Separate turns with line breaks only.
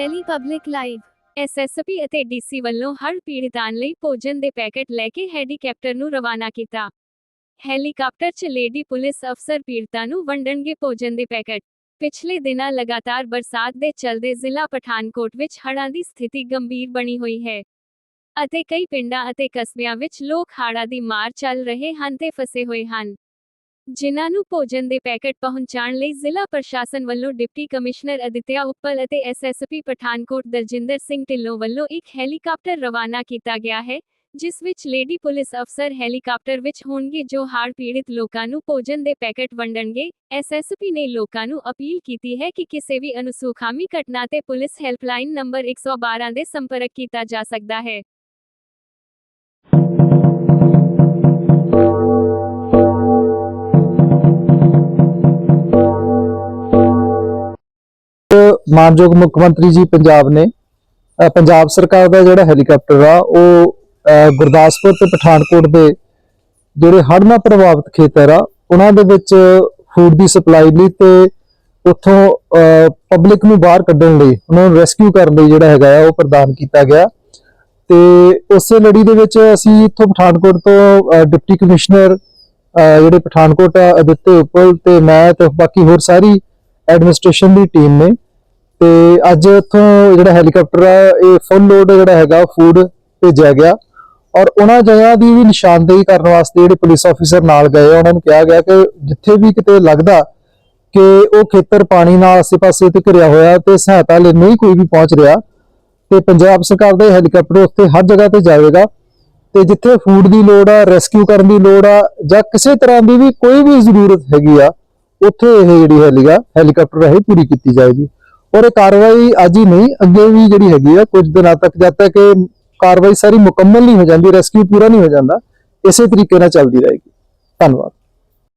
Delhi public live. SSP ਅਤੇ DC ਵੱਲੋਂ ਹੜ੍ਹ ਪੀੜਤਾਂ ਲਈ ਭੋਜਨ ਦੇ ਪੈਕੇਟ ਲੈ ਕੇ ਹੈਲੀਕਾਪਟਰ ਨੂੰ ਰਵਾਨਾ ਕੀਤਾ। ਹੈਲੀਕਾਪਟਰ 'ਚ ਲੇਡੀ ਪੁਲਿਸ ਅਫਸਰ ਪੀੜਤਾਂ ਨੂੰ ਵੰਡਣਗੇ ਭੋਜਨ ਦੇ ਪੈਕੇਟ। ਪਿਛਲੇ ਦਿਨਾਂ ਲਗਾਤਾਰ ਬਰਸਾਤ ਦੇ ਚਲਦੇ ਜ਼ਿਲ੍ਹਾ ਪਠਾਨਕੋਟ ਵਿੱਚ ਹੜ੍ਹਾਂ ਦੀ ਸਥਿਤੀ ਗੰਭੀਰ ਬਣੀ ਹੋਈ ਹੈ। ਅਤੇ ਕਈ ਪਿੰਡਾਂ ਅਤੇ ਕਸਬਿਆਂ ਵਿੱਚ ਲੋਕ ਹੜ੍ਹਾਂ ਦੀ ਮਾਰ ਚੱਲ ਰਹੇ ਹਨ ਤੇ ਫਸੇ ਹੋਏ ਹਨ। ਜਿਨ੍ਹਾਂ ਨੂੰ ਭੋਜਨ ਦੇ ਪੈਕੇਟ ਪਹੁੰਚਾਉਣ ਲਈ ਜ਼ਿਲ੍ਹਾ ਪ੍ਰਸ਼ਾਸਨ ਵੱਲੋਂ ਡਿਪਟੀ ਕਮਿਸ਼ਨਰ ਅਦਿੱਤਿਆ ਉੱਪਲ ਅਤੇ ਐਸਐਸਪੀ ਪਠਾਨਕੋਟ ਦਰਜਿੰਦਰ ਸਿੰਘ ਢਿੱਲੋਂ ਵੱਲੋਂ ਇੱਕ ਹੈਲੀਕਾਪਟਰ ਰਵਾਨਾ ਕੀਤਾ ਗਿਆ ਹੈ, ਜਿਸ ਵਿੱਚ ਲੇਡੀ ਪੁਲਿਸ ਅਫਸਰ ਹੈਲੀਕਾਪਟਰ ਵਿੱਚ ਹੋਣਗੇ ਜੋ ਹਾਰ ਪੀੜਿਤ ਲੋਕਾਂ ਨੂੰ ਭੋਜਨ ਦੇ ਪੈਕੇਟ ਵੰਡਣਗੇ। ਐਸਐਸਪੀ ਨੇ ਲੋਕਾਂ ਨੂੰ ਅਪੀਲ ਕੀਤੀ ਹੈ ਕਿ ਕਿਸੇ ਵੀ ਅਨੁਸੂਖਾਮੀ ਘਟਨਾ ਤੇ ਪੁਲਿਸ ਹੈਲਪਲਾਈਨ ਨੰਬਰ 112 ਦੇ ਸੰਪਰਕ ਕੀਤਾ ਜਾ ਸਕਦਾ ਹੈ।
ਮਾਨਯੋਗ ਮੁੱਖ ਮੰਤਰੀ ਜੀ ਪੰਜਾਬ ਨੇ ਪੰਜਾਬ ਸਰਕਾਰ ਦਾ ਜਿਹੜਾ ਹੈਲੀਕਾਪਟਰ ਆ, ਉਹ ਗੁਰਦਾਸਪੁਰ ਤੇ ਪਠਾਨਕੋਟ ਦੇ ਜਿਹੜੇ ਹੜ੍ਹ ਨਾਲ ਪ੍ਰਭਾਵਿਤ ਖੇਤਰ ਆ, ਉਹਨਾਂ ਦੇ ਵਿੱਚ ਫੂਡ ਦੀ ਸਪਲਾਈ ਲਈ ਤੇ ਉੱਥੋਂ ਪਬਲਿਕ ਨੂੰ ਬਾਹਰ ਕੱਢਣ ਲਈ, ਉਹਨਾਂ ਨੂੰ ਰੈਸਕਿਊ ਕਰਨ ਲਈ ਜਿਹੜਾ ਹੈਗਾ ਆ, ਉਹ ਪ੍ਰਦਾਨ ਕੀਤਾ ਗਿਆ। ਤੇ ਉਸੇ ਲੜੀ ਦੇ ਵਿੱਚ ਅਸੀਂ ਇੱਥੋਂ ਪਠਾਨਕੋਟ ਤੋਂ ਡਿਪਟੀ ਕਮਿਸ਼ਨਰ ਜਿਹੜੇ ਪਠਾਨਕੋਟ ਆ, ਅਦਿੱਤੇ ਉਪਲ ਤੇ ਮੈਂ ਤੇ ਬਾਕੀ ਹੋਰ ਸਾਰੀ ਐਡਮਿਨਿਸਟ੍ਰੇਸ਼ਨ ਦੀ ਟੀਮ ਨੇ ਤੇ ਅੱਜ ਇੱਥੋਂ ਜਿਹੜਾ ਹੈਲੀਕਾਪਟਰ ਆ ਇਹ ਫੁੱਲ ਲੋਡ ਜਿਹੜਾ ਹੈਗਾ ਫੂਡ ਭੇਜਿਆ ਗਿਆ। ਔਰ ਉਹਨਾਂ ਜਗ੍ਹਾ ਦੀ ਵੀ ਨਿਸ਼ਾਨਦੇਹੀ ਕਰਨ ਵਾਸਤੇ ਜਿਹੜੇ ਪੁਲਿਸ ਆਫੀਸਰ ਨਾਲ ਗਏ ਉਹਨਾਂ ਨੂੰ ਕਿਹਾ ਗਿਆ ਕਿ ਜਿੱਥੇ ਵੀ ਕਿਤੇ ਲੱਗਦਾ ਕਿ ਉਹ ਖੇਤਰ ਪਾਣੀ ਨਾਲ ਆਸੇ-ਪਾਸੇ ਤੇ ਘਿਰਿਆ ਹੋਇਆ ਤੇ ਸਹਾਇਤਾ ਲਈ ਨਹੀਂ ਕੋਈ ਵੀ ਪਹੁੰਚ ਰਿਹਾ, ਤੇ ਪੰਜਾਬ ਸਰਕਾਰ ਦਾ ਇਹ ਹੈਲੀਕਾਪਟਰ ਉੱਥੇ ਹਰ ਜਗ੍ਹਾ ਤੇ ਜਾਵੇਗਾ। ਤੇ ਜਿੱਥੇ ਫੂਡ ਦੀ ਲੋੜ ਆ ਰੈਸਕਿਊ ਕਰਨ ਦੀ ਲੋੜ ਆ, ਜਾਂ ਕਿਸੇ ਤਰ੍ਹਾਂ ਦੀ ਵੀ ਕੋਈ ਵੀ ਜ਼ਰੂਰਤ ਹੈਗੀ ਆ, ਉੱਥੇ ਇਹ ਜਿਹੜੀ ਹੈਲੀਗਾ ਹੈਲੀਕਾਪਟਰ ਰਾਹੀਂ ਪੂਰੀ ਕੀਤੀ ਜਾਏਗੀ। ਔਰ ਇਹ ਕਾਰਵਾਈ ਅੱਜ ਹੀ ਨਹੀਂ, ਅੱਗੇ ਵੀ ਜਿਹੜੀ ਹੈਗੀ ਆ, ਕੁਝ ਦਿਨਾਂ ਤੱਕ, ਜਦ ਤੱਕ ਇਹ ਕਾਰਵਾਈ ਸਾਰੀ ਮੁਕੰਮਲ ਨਹੀਂ ਹੋ ਜਾਂਦੀ, ਰੈਸਕਿਊ ਪੂਰਾ ਨਹੀਂ ਹੋ ਜਾਂਦਾ, ਇਸੇ ਤਰੀਕੇ ਨਾਲ ਚੱਲਦੀ ਰਹੇਗੀ। ਧੰਨਵਾਦ।